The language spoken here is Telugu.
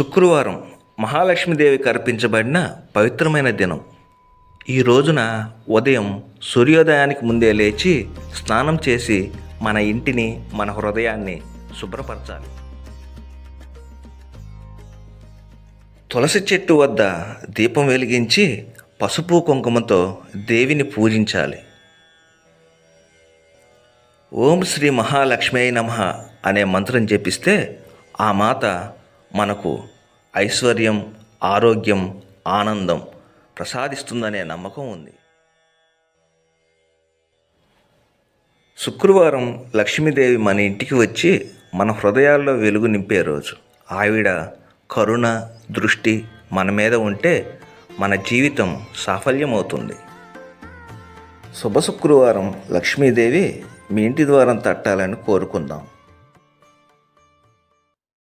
శుక్రవారం మహాలక్ష్మీదేవికి అర్పించబడిన పవిత్రమైన దినం. ఈ రోజున ఉదయం సూర్యోదయానికి ముందే లేచి స్నానం చేసి మన ఇంటిని మన హృదయాన్ని శుభ్రపరచాలి. తులసి చెట్టు వద్ద దీపం వెలిగించి పసుపు కుంకుమతో దేవిని పూజించాలి. ఓం శ్రీ మహాలక్ష్మీ నమ అనే మంత్రం జపిస్తే ఆ మాత మనకు ఐశ్వర్యం ఆరోగ్యం ఆనందం ప్రసాదిస్తుందనే నమ్మకం ఉంది. శుక్రవారం లక్ష్మీదేవి మన ఇంటికి వచ్చి మన హృదయాల్లో వెలుగు నింపే రోజు. ఆవిడ కరుణ దృష్టి మన మీద ఉంటే మన జీవితం సాఫల్యమవుతుంది. శుభ శుక్రవారం లక్ష్మీదేవి మీ ఇంటి ద్వారం తట్టాలని కోరుకుందాం.